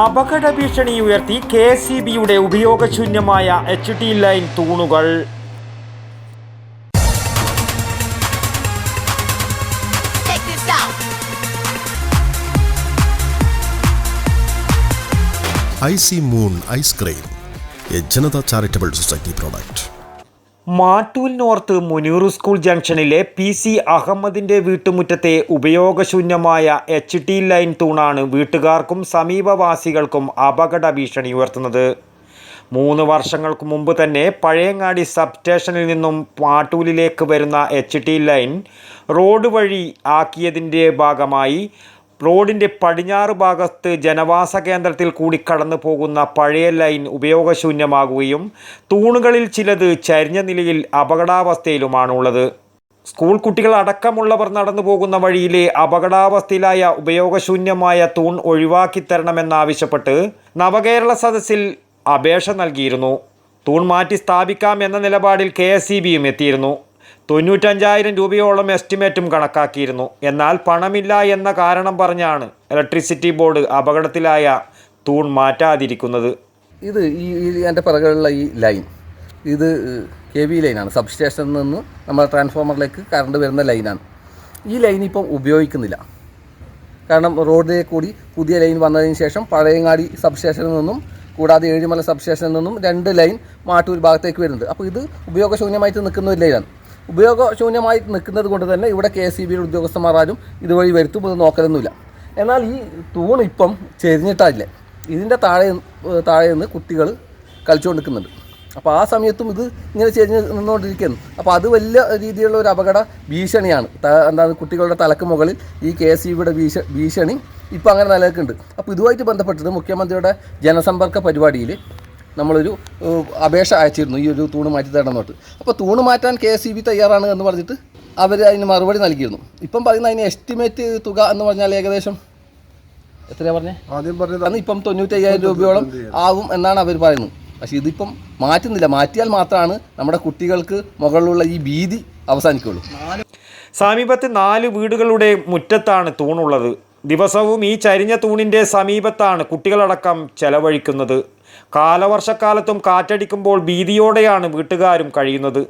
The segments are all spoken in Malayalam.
അപകട ഭീഷണി ഉയർത്തി കെ എസ് സി ബിയുടെ ഉപയോഗശൂന്യമായ എച്ച് ടി ലൈൻ തൂണുകൾ. I C IC moon ice cream A Janata charitable society product. Mattool north Munur school ജംഗ്ഷനിലെ പി സി അഹമ്മദിന്റെ വീട്ടുമുറ്റത്തെ ഉപയോഗശൂന്യമായ എച്ച് ടി ലൈൻ തൂണാണ് വീട്ടുകാർക്കും സമീപവാസികൾക്കും അപകട ഭീഷണി ഉയർത്തുന്നത്. മൂന്ന് വർഷങ്ങൾക്ക് മുമ്പ് തന്നെ പഴയങ്ങാടി സബ് സ്റ്റേഷനിൽ നിന്നും മാട്ടൂലിലേക്ക് വരുന്ന എച്ച് ടി ലൈൻ റോഡ് വഴി ആക്കിയതിന്റെ ഭാഗമായി റോഡിന്റെ പടിഞ്ഞാറ് ഭാഗത്ത് ജനവാസ കേന്ദ്രത്തിൽ കൂടി കടന്നു പോകുന്ന പഴയ ലൈൻ ഉപയോഗശൂന്യമാകുകയും തൂണുകളിൽ ചിലത് ചരിഞ്ഞ നിലയിൽ അപകടാവസ്ഥയിലുമാണുള്ളത്. സ്കൂൾ കുട്ടികൾ അടക്കമുള്ളവർ നടന്നു പോകുന്ന വഴിയിലെ അപകടാവസ്ഥയിലായ ഉപയോഗശൂന്യമായ തൂൺ ഒഴിവാക്കി തരണമെന്നാവശ്യപ്പെട്ട് നവകേരള സദസ്സിൽ അപേക്ഷ നൽകിയിരുന്നു. തൂൺ മാറ്റി സ്ഥാപിക്കാം എന്ന നിലപാടിൽ കെ എസ് എത്തിയിരുന്നു. തൊണ്ണൂറ്റഞ്ചായിരം രൂപയോളം എസ്റ്റിമേറ്റും കണക്കാക്കിയിരുന്നു. എന്നാൽ പണമില്ല എന്ന കാരണം പറഞ്ഞാണ് ഇലക്ട്രിസിറ്റി ബോർഡ് അപകടത്തിലായ തൂൺ മാറ്റാതിരിക്കുന്നത്. ഇത് ഈ എന്റെ പിറകുള്ള ഈ ലൈൻ ഇത് കെ വി ലൈനാണ്. സബ് സ്റ്റേഷനിൽ നിന്ന് നമ്മുടെ ട്രാൻസ്ഫോമറിലേക്ക് കറണ്ട് വരുന്ന ലൈനാണ്. ഈ ലൈൻ ഇപ്പം ഉപയോഗിക്കുന്നില്ല. കാരണം റോഡിലേക്ക് കൂടി പുതിയ ലൈൻ വന്നതിന് ശേഷം പഴയങ്ങാടി സബ് സ്റ്റേഷനിൽ നിന്നും കൂടാതെ ഏഴിമല സബ് സ്റ്റേഷനിൽ നിന്നും രണ്ട് ലൈൻ മാട്ടൂർ ഭാഗത്തേക്ക് വരുന്നുണ്ട്. അപ്പോൾ ഇത് ഉപയോഗശൂന്യമായിട്ട് നിൽക്കുന്ന ഒരു ലൈനാണ്. ഉപയോഗശൂന്യമായി നിൽക്കുന്നത് കൊണ്ട് തന്നെ ഇവിടെ കെ സി ബിയുടെ ഉദ്യോഗസ്ഥന്മാർ ആരും ഇതുവഴി വരുത്തും ഇത് നോക്കലൊന്നുമില്ല. എന്നാൽ ഈ തൂൺ ഇപ്പം ചെരിഞ്ഞിട്ടില്ല ഇതിന്റെ താഴെ താഴെ നിന്ന് കുട്ടികൾ കളിച്ചുകൊണ്ട് നിൽക്കുന്നുണ്ട് അപ്പോൾ ആ സമയത്തും ഇത് ഇങ്ങനെ ചെരിഞ്ഞ് നിന്നുകൊണ്ടിരിക്കുന്നു. അപ്പോൾ അത് വലിയ രീതിയിലുള്ള ഒരു അപകട ഭീഷണിയാണ്. എന്താ എന്താണ് കുട്ടികളുടെ തലക്ക് മുകളിൽ ഈ കെ എസ് ഇ ബിയുടെ ഭീഷ ഭീഷണി ഇപ്പോൾ അങ്ങനെ നിലനിൽക്കുന്നുണ്ട്. അപ്പോൾ ഇതുമായിട്ട് ബന്ധപ്പെട്ടിട്ട് മുഖ്യമന്ത്രിയുടെ ജനസമ്പർക്ക പരിപാടിയിൽ നമ്മളൊരു അപേക്ഷ അയച്ചിരുന്നു ഈ ഒരു തൂണ് മാറ്റി തരണം തൊട്ട് അപ്പോൾ തൂണ് മാറ്റാൻ കെ എസ് ഇ ബി തയ്യാറാണ് എന്ന് പറഞ്ഞിട്ട് അവർ അതിന് മറുപടി നൽകിയിരുന്നു. ഇപ്പം പറയുന്ന അതിന് എസ്റ്റിമേറ്റ് തുക എന്ന് പറഞ്ഞാൽ ഏകദേശം എത്രയാ പറഞ്ഞേ? ആദ്യം പറഞ്ഞത് അന്ന് ഇപ്പം തൊണ്ണൂറ്റയ്യായിരം രൂപയോളം ആവും എന്നാണ് അവർ പറയുന്നത്. പക്ഷേ ഇതിപ്പം മാറ്റുന്നില്ല. മാറ്റിയാൽ മാത്രമാണ് നമ്മുടെ കുട്ടികൾക്ക് മുകളിലുള്ള ഈ ഭീതി അവസാനിക്കുള്ളൂ. സമീപത്തെ നാല് വീടുകളുടെ മുറ്റത്താണ് തൂണുള്ളത്. ദിവസവും ഈ ചരിഞ്ഞ തൂണിന്റെ സമീപത്താണ് കുട്ടികളടക്കം ചെലവഴിക്കുന്നത്. കാലവർഷക്കാലത്തും കാറ്റടിക്കുമ്പോൾ ഭീതിയോടെയാണ് വീട്ടുകാരും കഴിയുന്നത്.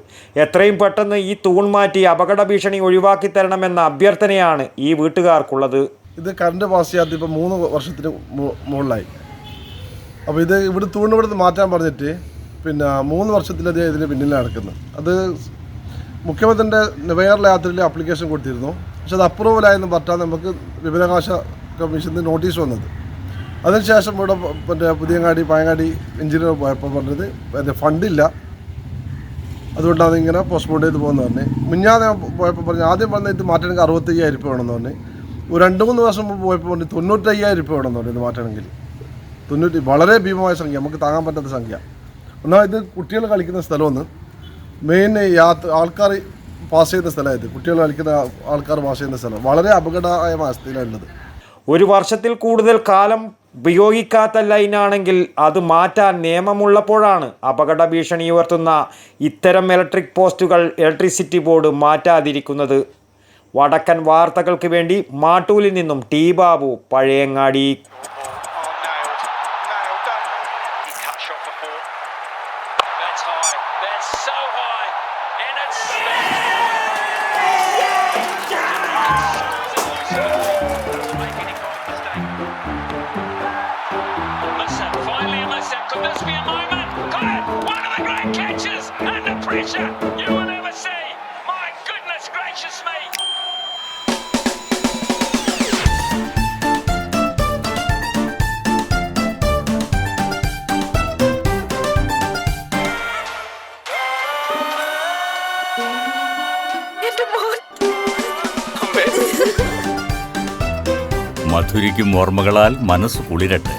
എത്രയും പെട്ടെന്ന് ഈ തൂൺ മാറ്റി അപകട ഭീഷണി ഒഴിവാക്കി തരണമെന്ന അഭ്യർത്ഥനയാണ് ഈ വീട്ടുകാർക്കുള്ളത്. ഇത് കറണ്ട് പാസ് ചെയ്യാത്ത ഇപ്പം മൂന്ന് വർഷത്തിന് മുകളിലായി. അപ്പോൾ ഇത് ഇവിടെ തൂണ് ഇവിടുന്ന് മാറ്റാൻ പറഞ്ഞിട്ട് പിന്നെ മൂന്ന് വർഷത്തിലധികം ഇതിന് പിന്നിലാണ് നടക്കുന്നത്. അത് മുഖ്യമന്ത്രിന്റെ നിവേറിലെ യാത്രയിൽ ആപ്ലിക്കേഷൻ കൊടുത്തിരുന്നു. പക്ഷെ അത് അപ്രൂവലായെന്ന് പറഞ്ഞാൽ നമുക്ക് വിവരാവകാശ കമ്മീഷൻ നോട്ടീസ് വന്നത്. അതിനുശേഷം ഇവിടെ മറ്റേ പുതിയങ്ങാടി പായങ്ങാടി എഞ്ചിനീയർ പോയപ്പോൾ പറഞ്ഞത് എന്റെ ഫണ്ടില്ല അതുകൊണ്ടാണ് ഇങ്ങനെ പോസ്റ്റ്പോൺ ചെയ്ത് പോകുന്നത് പറഞ്ഞ്. മുന്നാതെ പോയപ്പോൾ പറഞ്ഞു ആദ്യം പറഞ്ഞ ഇത് മാറ്റണമെങ്കിൽ അറുപത്തയ്യായിരം രൂപ വേണമെന്ന് പറഞ്ഞ്. ഒരു രണ്ട് മൂന്ന് ദിവസം മുമ്പ് പോയപ്പോൾ പറഞ്ഞു തൊണ്ണൂറ്റയ്യായിരം രൂപ വേണമെന്ന് പറഞ്ഞു ഇത് മാറ്റണമെങ്കിൽ. തൊണ്ണൂറ്റി വളരെ ഭീമമായ സംഖ്യ നമുക്ക് താങ്ങാൻ പറ്റാത്ത സംഖ്യ. എന്നാൽ ഇത് കുട്ടികൾ കളിക്കുന്ന സ്ഥലമൊന്ന് മെയിൻ യാത്ര ആൾക്കാർ പാസ് ചെയ്യുന്ന സ്ഥലമായത് കുട്ടികൾ കളിക്കുന്ന ആൾക്കാർ പാസ് ചെയ്യുന്ന സ്ഥലം. വളരെ അപകടമായ അവസ്ഥയിലാണ് ഉള്ളത് ഒരു വർഷത്തിൽ കൂടുതൽ കാലം ഉപയോഗിക്കാത്ത ലൈനാണെങ്കിൽ അത് മാറ്റാൻ നിയമമുള്ളപ്പോഴാണ് അപകട ഭീഷണി ഉയർത്തുന്ന ഇത്തരം ഇലക്ട്രിക് പോസ്റ്റുകൾ ഇലക്ട്രിസിറ്റി ബോർഡ് മാറ്റാതിരിക്കുന്നത്. വടക്കൻ വാർത്തകൾക്ക് വേണ്ടി മാട്ടൂലിൽ നിന്നും T Babu Pazhayangadi. Finally. Could this be a moment? Got it! One of the great catches! Under pressure! You will ever see! My goodness gracious me! മധുരിക്കും ഓർമ്മകളാൽ മനസ്സ് കുളിരട്ടെ